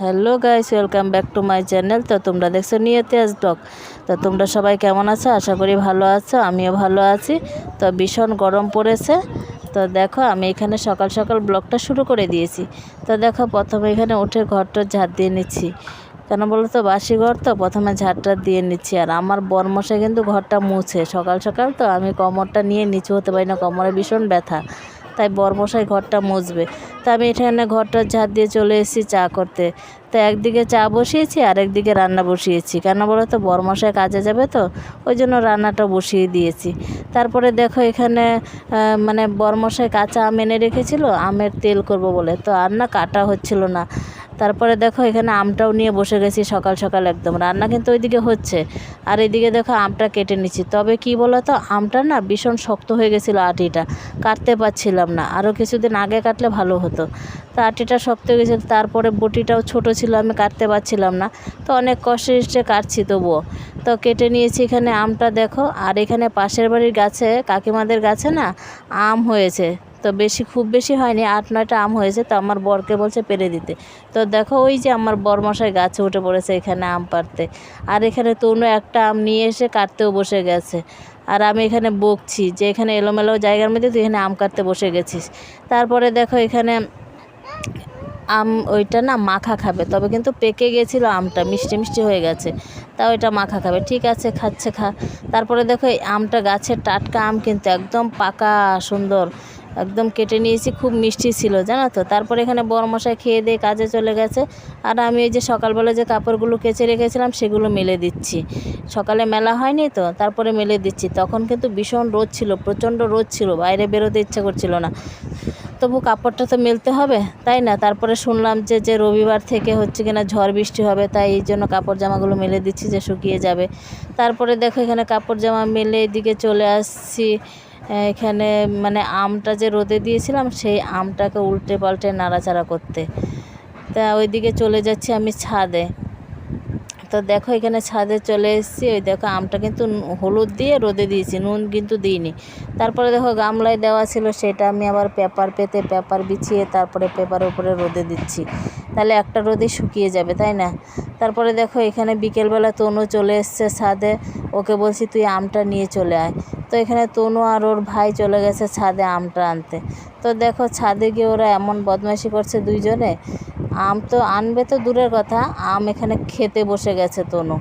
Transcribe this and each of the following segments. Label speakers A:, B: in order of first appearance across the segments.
A: Hello guys, welcome back to my channel. তো তোমরা দেখছ নিয়তিয়াজ ব্লগ। তো তোমরা সবাই কেমন আছো? আশা করি ভালো আছো, আমিও ভালো আছি। তো ভীষণ গরম পড়েছে। তো দেখো, আমি এখানে সকাল সকাল ব্লগটা শুরু করে দিয়েছি। তো দেখো, প্রথমে এখানে উঠে ঘরটা ঝাড় দিয়ে নিচ্ছি। কেন বলো তো, বাসি ঘর তো, প্রথমে ঝাড়টা দিয়ে নিচ্ছি। আর আমার বরমশাই কিন্তু ঘরটা মুছে সকাল সকাল। তো আমি কোমরটা নিয়ে নিচু হতে পারি না, কোমরে ভীষণ ব্যথা। তাই বরমশাই ঘরটা মুছবে। তা আমি এখানে ঘরটা ঝাড় দিয়ে চলে এসেছি চা করতে। তো একদিকে চা বসিয়েছি আর একদিকে রান্না বসিয়েছি। কেন বলো তো, বরমশাই কাজে যাবে তো, ওই জন্য রান্নাটা বসিয়ে দিয়েছি। তারপরে দেখো এখানে মানে বরমশাই কাঁচা আম এনে রেখেছিল, আমের তেল করব বলে। তো আর না কাটা হচ্ছিল না। তারপরে দেখো এখানে আমটাও নিয়ে বসে গেছি সকাল সকাল একদম। রান্না কিন্তু ওইদিকে হচ্ছে। আর এদিকে দেখো আমটা কেটে নিচ্ছি। তবে কি বলো তো আমটা না ভীষণ শক্ত হয়ে গেছিল আটিটা। কাটতে পারছিলাম না। আরও কিছুদিন আগে কাটলে ভালো হতো। তো আটিটা শক্ত হয়ে গেছিল তারপরে বটিটাও ছোট ছিল, আমি কাটতে পারছিলাম না। তো অনেক কষ্টে কাটছি তবুও। তো কেটে নিয়েছি এখানে আমটা দেখো। আর এখানে পাশের বাড়ির গাছে, কাকিমাদের গাছে না আম হয়েছে। তো বেশি, খুব বেশি হয়নি, আট, নয়টা আম হয়েছে, তো আমার বরকে বলছে পেরে দিতে। তো দেখো ওই যে আমার বরমশাই গাছে উঠে পড়েছে এখানে আম পাড়তে। আর এখানে তনু একটা আম নিয়ে এসে কাটতেও বসে গেছে। আর আমি এখানে বকছি, যে এখানে এলোমেলো জায়গার মধ্যে তুই এখানে আম কাটতে বসে গেছিস। তারপরে দেখো এখানে আম ওইটা না মাখা খাবে, তবে কিন্তু পেকে গেছিল আমটা, মিষ্টি মিষ্টি হয়ে গেছে। তা ওইটা মাখা খাবে, ঠিক আছে, খাচ্ছে খা। তারপরে দেখো এই আমটা গাছের টাটকা আম কিন্তু একদম পাকা, সুন্দর। একদম কেটে নিয়েছি, খুব মিষ্টি ছিল, জানো তো? তারপরে এখানে বড়মশাই খেয়ে দিয়ে কাজে চলে গেছে। আর আমি এই যে সকালবেলা যে কাপড়গুলো কেচে রেখেছিলাম, সেগুলো মেলে দিচ্ছি। সকালে মেলা হয়নি তো, তারপরে মেলে দিচ্ছি। তখন কিন্তু ভীষণ রোদ ছিল, প্রচণ্ড রোদ ছিল, বাইরে বেরোতে ইচ্ছা করছিল না। তবু কাপড়টা তো মেলতে হবে, তাই না? তারপরে শুনলাম যে যে রবিবার থেকে হচ্ছে কিনা ঝড় বৃষ্টি হবে, তাই এই জন্য কাপড় জামাগুলো মেলে দিচ্ছি যে শুকিয়ে যাবে। তারপরে দেখো এখানে কাপড় জামা মেলে এদিকে চলে আসছি। এখানে মানে আমটা যে রোদে দিয়েছিলাম, সেই আমটাকে উল্টে পাল্টে নাড়াচাড়া করতে। তা ওইদিকে চলে যাচ্ছি আমি ছাদে। তো দেখো এখানে ছাদে চলে এসেছি। ওই দেখো আমটা কিন্তু হলুদ দিয়ে রোদে দিয়েছি, নুন কিন্তু দিইনি। তারপরে দেখো গামলায় দেওয়া ছিল, সেটা আমি আবার পেপার পেতে পেপার বিছিয়ে তারপরে পেপারের উপরে রোদে দিচ্ছি। তাহলে একটা রোদে শুকিয়ে যাবে, তাই না? তারপরে দেখো এখানে বিকেলবেলা তনু চলে এসছে ছাদে। ওকে বলছি, তুই আমটা নিয়ে চলে আয়। তো এখানে তনু আর ওর ভাই চলে গেছে ছাদে আমটা আনতে। তো দেখো ছাদে গিয়ে ওরা এমন বদমাইশি করছে দুইজনে আম তো আনবে তো দূরের কথা, আম এখানে খেতে বসে গেছে তনু।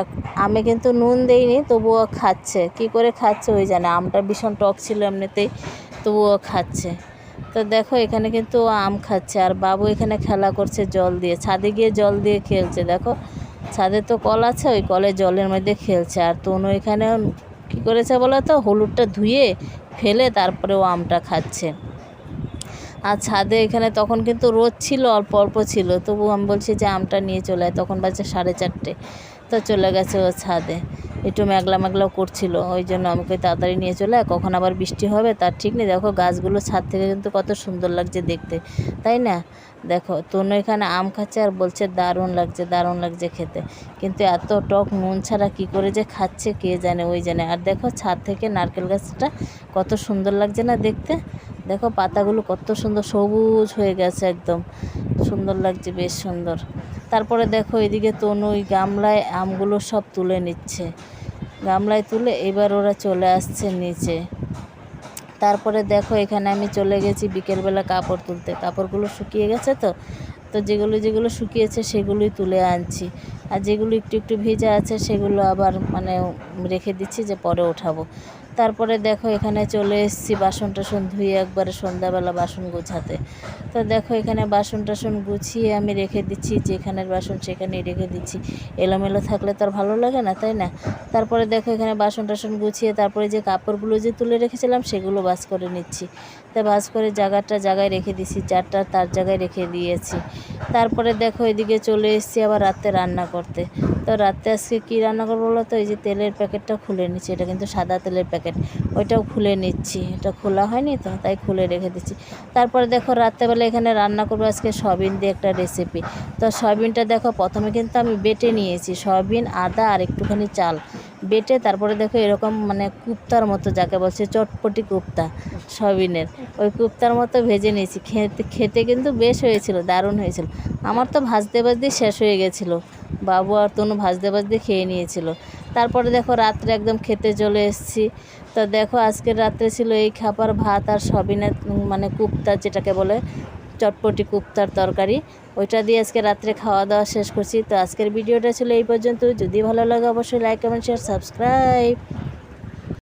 A: এক, আমি কিন্তু নুন দেইনি, তবুও খাচ্ছে। কি করে খাচ্ছে ওই জানে, আমটা ভীষণ টক ছিল এমনিতেই, তবুও খাচ্ছে। তো দেখো, এখানে কিন্তু আম খাচ্ছে, আর বাবু এখানে খেলা করছে, জল দিয়ে। ছাদে গিয়ে জল দিয়ে খেলছে, দেখো। ছাদে তো কল আছে, ওই কলে জলের মধ্যে খেলছে। আর তনু এখানে কী করেছে বলো তো, হলুদটা ধুয়ে, ফেলে তারপরে ও আমটা খাচ্ছে। আর ছাদে এখানে তখন কিন্তু রোদ ছিল, অল্প অল্প ছিল। তবু আমি বলছি যে আমটা নিয়ে চলে আয়। তখন বাজে সাড়ে চারটে। তো চলে গেছে ও ছাদে। একটু মেঘলা মেঘলাও করছিল। ওই জন্য আমাকে তাড়াতাড়ি নিয়ে চলে কখন আবার বৃষ্টি হবে তার ঠিক নেই। দেখো গাছগুলো ছাদ থেকে কিন্তু কত সুন্দর লাগছে দেখতে। তাই না? দেখো, তনু এখানে আম খাচ্ছে আর বলছে, দারুণ লাগছে দারুণ লাগছে খেতে। কিন্তু এত টক নুন ছাড়া কী করে যে খাচ্ছে, কে জানে, ওই জানে। আর দেখো, ছাদ থেকে নারকেল গাছটা কত সুন্দর লাগছে না দেখতে? দেখো, পাতাগুলো কত সুন্দর সবুজ হয়ে গেছে একদম। সুন্দর লাগছে, বেশ সুন্দর। তারপরে দেখো, এদিকে তনু ওই গামলায় আমগুলো সব তুলে নিচ্ছে। গামলায় তুলে এবার ওরা চলে আসছে নিচে। তারপরে দেখো, এখানে আমি চলে গেছি বিকেলবেলা কাপড় তুলতে। কাপড়গুলো শুকিয়ে গেছে তো তো যেগুলো যেগুলো শুকিয়েছে সেগুলোই তুলে আনছি। আর যেগুলো একটু একটু ভেজা আছে সেগুলো আবার মানে রেখে দিচ্ছি যে পরে ওঠাবো। তারপরে দেখো এখানে চলে এসেছি বাসন টাসন ধুয়ে একবারে সন্ধ্যাবেলা বাসন গোছাতে। তো দেখো এখানে বাসন টাসন গুছিয়ে আমি রেখে দিচ্ছি, যেখানের বাসন সেখানেই রেখে দিচ্ছি। এলোমেলো থাকলে তো আর ভালো লাগে না, তাই না? তারপরে দেখো এখানে বাসন টাসন গুছিয়ে তারপরে যে কাপড়গুলো যে তুলে রেখেছিলাম সেগুলো বাস করে নিচ্ছি। তা বাস করে জায়গাটা জায়গায় রেখে দিছি চারটা তার জায়গায় রেখে দিয়েছি। তারপরে দেখো এদিকে চলে এসেছি আবার রাতে রান্না করতে। তো রাতে আজকে কী রান্না করব বলো তো? এই যে তেলের প্যাকেটটা খুলে নিচ্ছি, এটা কিন্তু সাদা তেলের প্যাকেট। ওইটাও খুলে নিচ্ছি। এটা খোলা হয়নি তো, তাই খুলে রেখে দিচ্ছি। তারপরে দেখো রাত্রেবেলা এখানে রান্না করব আজকে সয়াবিন দিয়ে একটা রেসিপি তো সয়াবিনটা দেখো প্রথমে কিন্তু আমি বেটে নিয়েছি, সয়াবিন, আদা আর একটুখানি চাল। বেটে তারপরে দেখো এরকম মানে কুপ্তার মতো যাকে বলছে চটপটি কুপ্তা সবিনের ওই কুপ্তার মতো ভেজে নিয়েছি। খেতে খেতে কিন্তু বেশ হয়েছিল, দারুণ হয়েছিল। আমার তো ভাজতে ভাজতে শেষ হয়ে গেছিল। বাবু আর তনু ভাজতে ভাজতে খেয়ে নিয়েছিল। তারপরে দেখো রাত্রে একদম খেতে চলে এসেছি। তো দেখো আজকের রাত্রে ছিল এই খাবার, ভাত আর সবিনে মানে কুপ্তা যেটাকে বলে, চটপটি কুপ্তার তরকারি। ওইটা দিয়ে আজকে রাত্রে খাওয়া দাওয়া শেষ করছি। তো আজকের ভিডিওটা ছিল এই পর্যন্ত। যদি ভালো লাগে অবশ্যই লাইক কমেন্ট শেয়ার সাবস্ক্রাইব